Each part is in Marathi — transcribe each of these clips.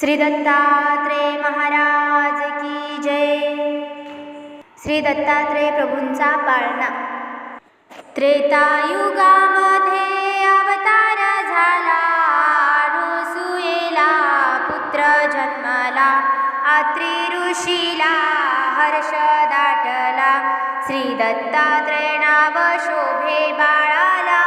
श्री दत्तात्रेय महाराज की जय. श्री दत्तात्रेय प्रभूंचा पाळणा. त्रेतायुगामध्ये अवतार झाला. अनुसूयेला पुत्र जन्मला. आत्री ऋषीला हर्ष दाटला. श्री दत्तात्रय नाव शोभे बाळाला.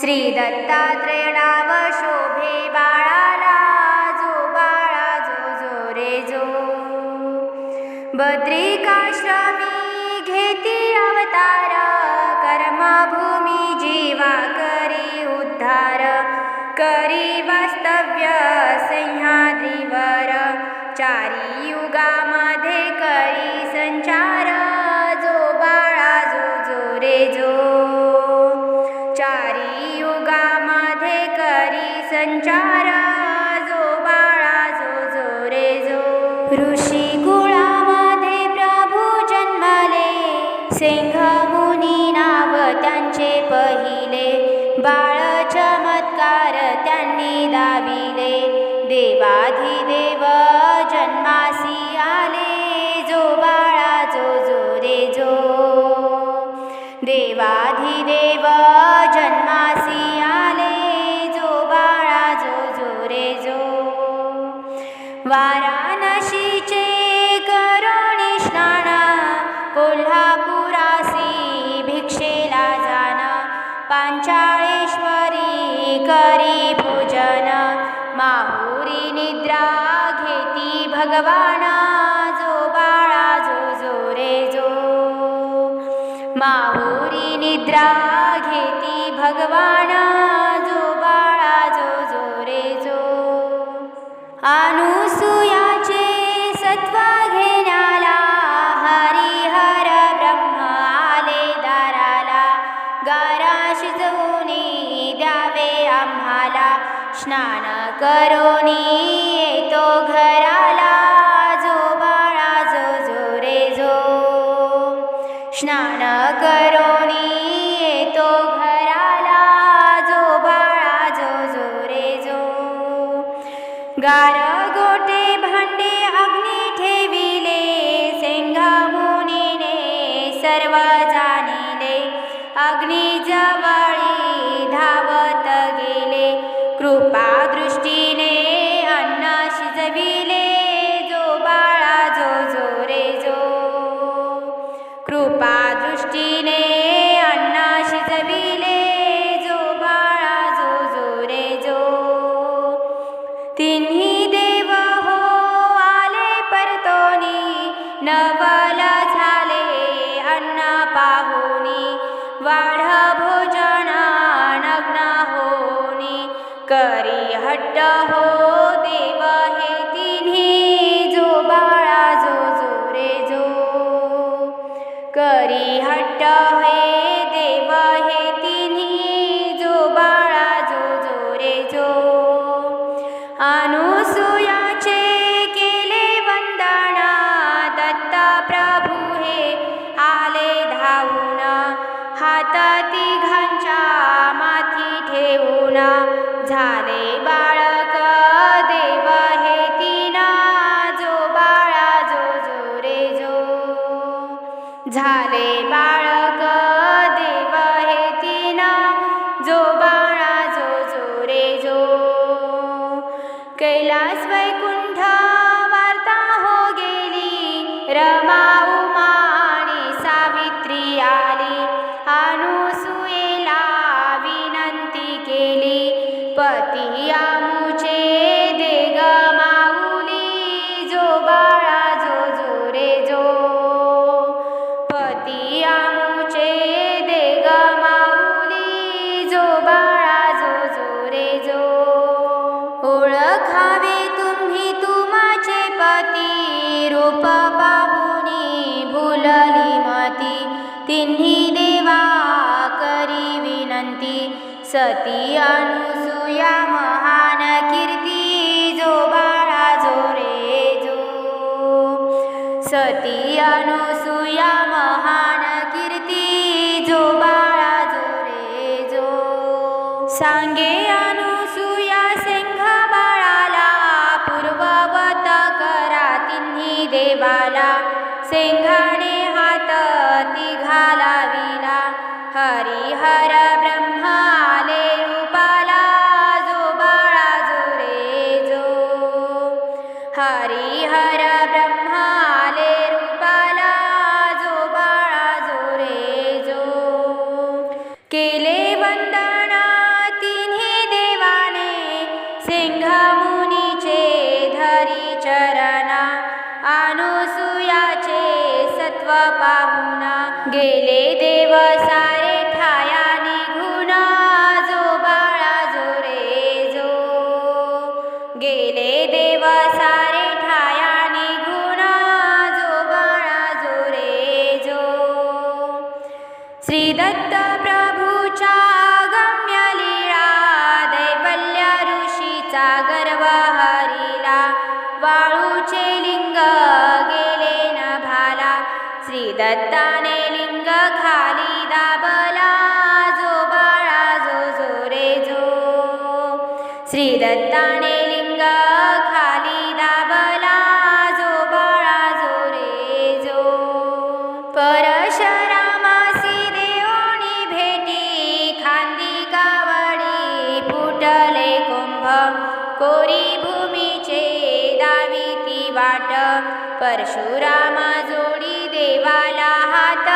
श्री दत्तात्रय नाव शोभे बाळाला जो बाळा जो जो रे जो. बद्रिकाश्रमी घेती अवतार कर्मभूमी जीवा करी उद्धार. करी वास्तव्य सह्याद्रीवर चारी युगामध्ये करी संचार. ऋषी कुळामध्ये प्रभू जन्मले. सिंह मुनी नाव त्यांचे पहिले. बाळ चमत्कार त्यांनी दाविले. देवाधिदेव जन्मासी आले. जो बाळा जो जो रे जो. देवाधिदेव जन्मासी भगवाना जो बाळा जो जो रे जो माहुरी निद्रा घेती भगवाना जो बाळा जो जो रे जो अनुसूयाचे सत्व घेण्याला हरिहर ब्रह्म आले दाराला. गारा शिजवूनी द्यावे आम्हाला. स्नान करोनी येतो घर गार गोटे भांडे अग्नी ठेविले सेंगा मुनीने सर्व जाणिले. अग्नी जवळी धावत गेले कृपा दृष्टीने अन्न शिजविले जो बाळा जो जो रे जो. कृपा दृष्टीने अन्न शिजविले करी हट्ट हो। कीर्ती सती अनुसूया महान कीर्ती जो बाळा जो रे जो. सती अनुसूया महान कीर्ती जो बाळा जो रे जो. सांगे अनुसूया सिंह बाळाला पूर्ववत करा तिन्ही देवाला. सिंहाने हात तिघाला गेले देव सारे ठाया निघून जो बाळा जो रे जो. गेले देव सारे दत्ताने लिंग खाली दाबला जो बाळा जो जो रे जो. श्री दत्ताने लिंग खाली दाबला जो बाळा जो. रे जो परशरामासी देवणी भेटी खांदी कावडी फुटले कुंभ. कोरी भूमीचे दाविती वाट परशुरामा जोडी देवाला हात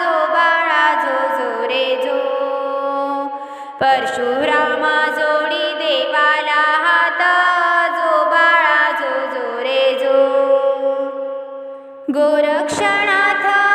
जो बाळा जो जो रे जो. परशुरामा जोडी देवाला हात जो बाळा जो जो रे जो. गोरक्षणाथ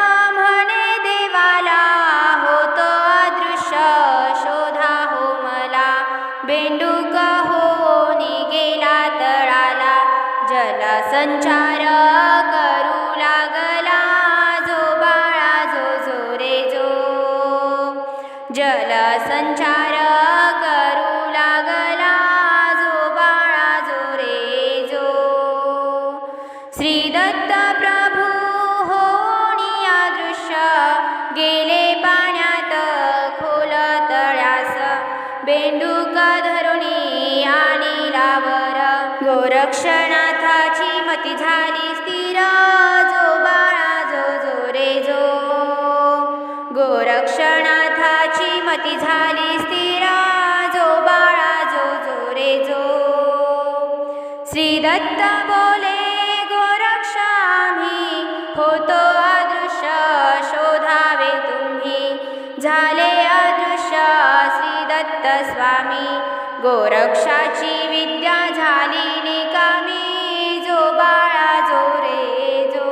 गोरक्षाची विद्या झाली निकामी. जो बाळा जो रे जो.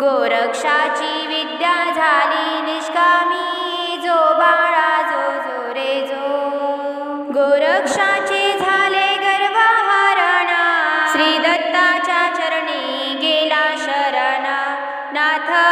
गोरक्षाची विद्या झाली निष्कामी. जो बाळा जो जो रे जो. गोरक्षाचे झाले गर्वहरणा. श्री दत्ताच्या चरणी गेला शरणा. नाथ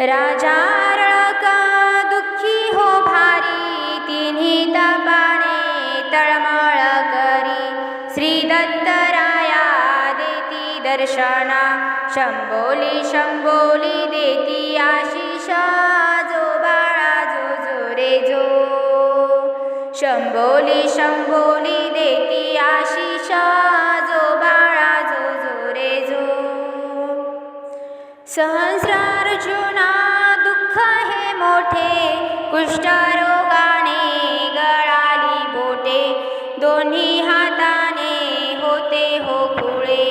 राजा रळका दुःखी हो भारी तिन्ही तपाने तळमळ करी. श्री दत्तराया देती दर्शना शंभोली शंभोली देती आशिष जो बाळा जो जो रे जो. शंभोली शंभोली देती आशिष जो बाळा जो जो रे जो. अर्जुना दुःख हे मोठे. कुष्ठरोगाने गळाली बोटे. दोन्ही हाताने होते हो खुळे.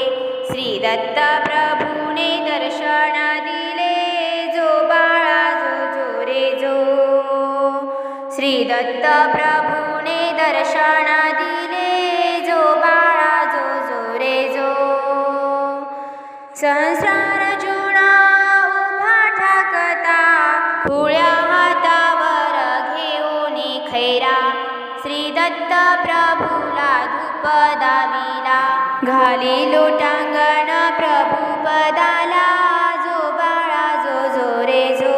श्री दत्त प्रभूने दर्शन दिले जो बाळा जो जो रे जो. श्री दत्त खैरा श्री दत्त प्रभूला धूप दाविला घाली लोटांगण प्रभू पदाला जो बाळा जो जो रे जो।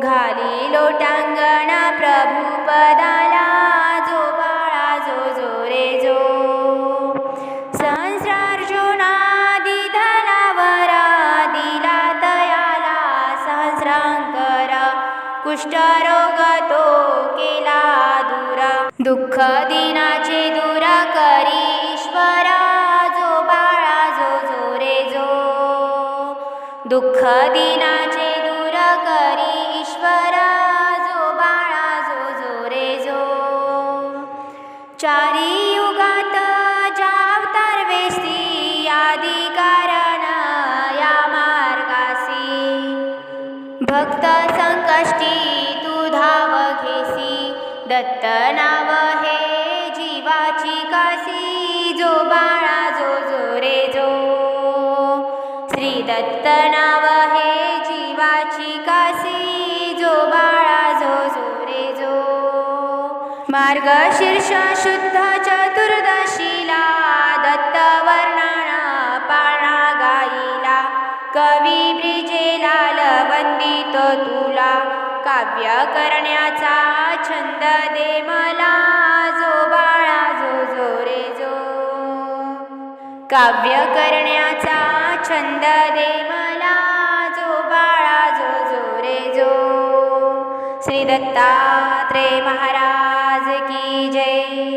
घाली आली लोटांगण प्रभू पदाला जो बाळा जो जो रे जो। सहस्रार्जुनादी धनावरा दिला तयाला सहस्रांकर कुष्ठरोगतो दुःख दिनाचे दुरा करी ईश्वरा जो बाळा जो जो रे जो. दुःख दिना नाव हे जीवाची कासी जो बाळा जो जो. रे जो मार्गशीर्ष शुद्ध चतुर्दशीला दत्त वर्णाना पाळणा गाईला कवी ब्रिजेलाल वंदित तुला. काव्य करण्याचा छंद दे मला जो बाळा जो जो रे जो. काव्य करण्याचा छंद दे मला जो बाळा जो जो रे जो. श्री दत्तात्रेय महाराज की जय.